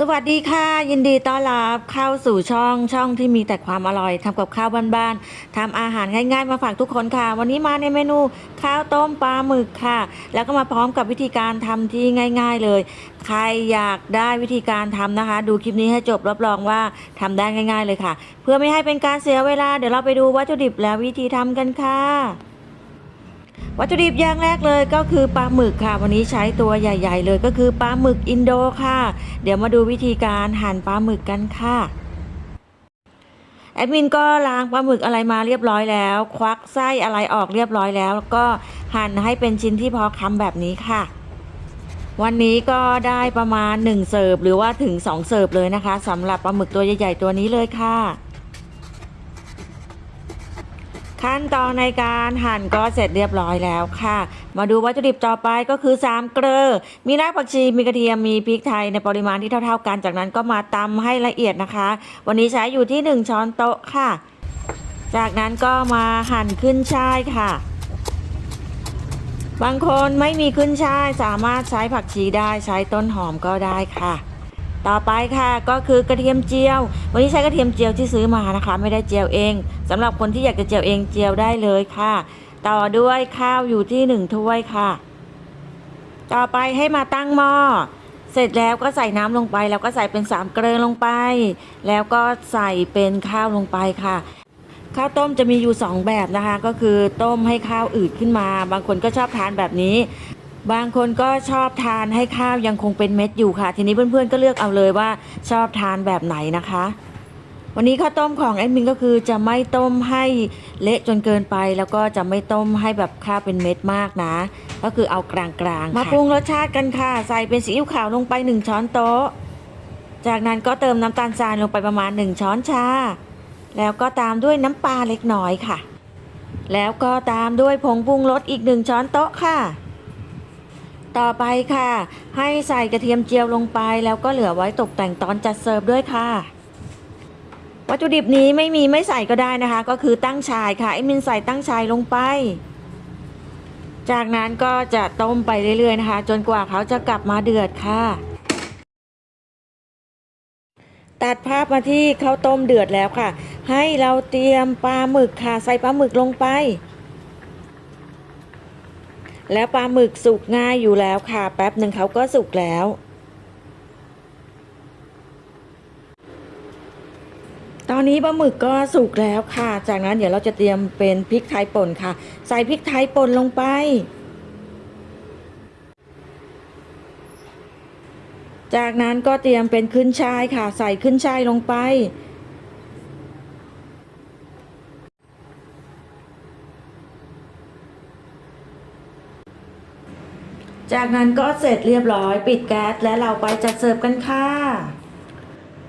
สวัสดีค่ะ ยินดีต้อนรับเข้าสู่ช่องช่องที่มีแต่ความอร่อยทำกับข้าวบ้านๆทำอาหารง่ายๆมาฝากทุกคนค่ะ วันนี้มาในเมนูข้าวต้มปลาหมึกค่ะ แล้วก็มาพร้อมกับวิธีการทำที่ง่าย ๆเลย ใครอยากได้วิธีการทำนะคะ ดูคลิปนี้ให้จบรับรองว่าทำได้ง่าย ๆ เลยค่ะ เพื่อไม่ให้เป็นการเสียเวลาเดี๋ยวเราไปดูวัตถุดิบและวิธีทำกันค่ะ วัตถุดิบอย่างแรกเลยก็คือปลาหมึกค่ะ วันนี้ใช้ตัวใหญ่ ๆ เลยก็คือปลาหมึกอินโดค่ะ เดี๋ยวมาดูวิธีการหั่นปลาหมึกกันค่ะแอดมินก็ล้างปลาหมึกอะไรมาเรียบร้อยแล้ว ควักไส้อะไรออกเรียบร้อยแล้ว แล้วก็หั่นให้เป็นชิ้นที่พอคำแบบนี้ค่ะ วันนี้ก็ได้ประมาณ 1 เสิร์ฟหรือว่าถึง 2 เสิร์ฟเลยนะคะสำหรับปลาหมึกตัวใหญ่ ๆ ตัวนี้เลยค่ะ ขั้นตอนในการหั่นก็เสร็จเรียบร้อยแล้วค่ะ มาดูวัตถุดิบต่อไปก็คือ3เกลือ มีรากผักชีมีกระเทียมมีพริกไทยในปริมาณที่เท่า ๆ กันจากนั้นก็มาตำให้ละเอียดนะคะ วันนี้ใช้อยู่ที่ 1 ช้อนโต๊ะค่ะ จากนั้นก็มาหั่นขึ้นช่ายค่ะ บางคนไม่มีขึ้นช่ายสามารถใช้ผักชีได้ใช้ต้นหอมก็ได้ค่ะ ต่อไปค่ะก็คือกระเทียมเจียว วันนี้ใช้กระเทียมเจียวที่ซื้อมานะคะ ไม่ได้เจียวเองสำหรับคนที่อยากจะเจียวเองเจียวได้เลยค่ะ ต่อด้วยข้าวอยู่ที่หนึ่งถ้วยค่ะ ต่อไปให้มาตั้งหม้อเสร็จแล้วก็ใส่น้ำลงไป แล้วก็ใส่เป็นสามเกลือลงไป แล้วก็ใส่เป็นข้าวลงไปค่ะข้าวต้มจะมีอยู่ 2 แบบนะคะ ก็คือต้มให้ข้าวอืดขึ้นมา บางคนก็ชอบทานแบบนี้ บางคนก็ชอบทานให้ข้าวยังคงเป็นเม็ดอยู่ค่ะ ทีนี้เพื่อนๆก็เลือกเอาเลยว่าชอบทานแบบไหนนะคะ วันนี้ข้าวต้มของแอดมินก็คือจะไม่ต้มให้เละจนเกินไป แล้วก็จะไม่ต้มให้แบบข้าวเป็นเม็ดมากนะ ก็คือเอากลางๆมาปรุงรสชาติกันค่ะ ใส่เป็นซีอิ๊วขาวลงไป 1 ช้อนโต๊ะ จากนั้นก็เติมน้ำตาลทรายลงไปประมาณ 1 ช้อนชา แล้วก็ตามด้วยน้ำปลาเล็กน้อยค่ะ แล้วก็ตามด้วยผงปรุงรสอีก 1 ช้อนโต๊ะค่ะ ต่อไปค่ะ ให้ใส่กระเทียมเจียวลงไป แล้วก็เหลือไว้ตกแต่งตอนจัดเสิร์ฟด้วยค่ะวัตถุดิบนี้ไม่มีไม่ใส่ก็ได้นะคะ ก็คือตั้งชายค่ะไอ้มินใส่ตั้งชายลงไป จากนั้นก็จะต้มไปเรื่อยๆนะคะ จนกว่าเขาจะกลับมาเดือดค่ะ ตัดภาพมาที่ข้าวต้มเดือดแล้วค่ะ ให้เราเตรียมปลาหมึกค่ะ ใส่ปลาหมึกลงไป แล้วปลาหมึกสุกง่ายอยู่แล้วค่ะ แป๊บหนึ่งเขาก็สุกแล้ว ตอนนี้ปลาหมึกก็สุกแล้วค่ะ จากนั้นเดี๋ยวเราจะเตรียมเป็นพริกไทยป่นค่ะ ใส่พริกไทยป่นลงไป จากนั้นก็เตรียมเป็นขึ้นช่ายค่ะ ใส่ขึ้นช่ายลงไป จากนั้นก็เสร็จเรียบร้อยปิดแก๊สและเราไปจัดเสิร์ฟกันค่ะ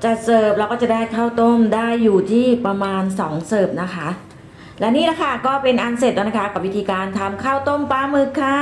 จัดเสิร์ฟเราก็จะได้ข้าวต้มได้อยู่ที่ประมาณ 2 เสิร์ฟนะคะ และนี่แหละค่ะก็เป็นอันเสร็จแล้วนะคะ กับวิธีการทำข้าวต้มปลาหมึกค่ะ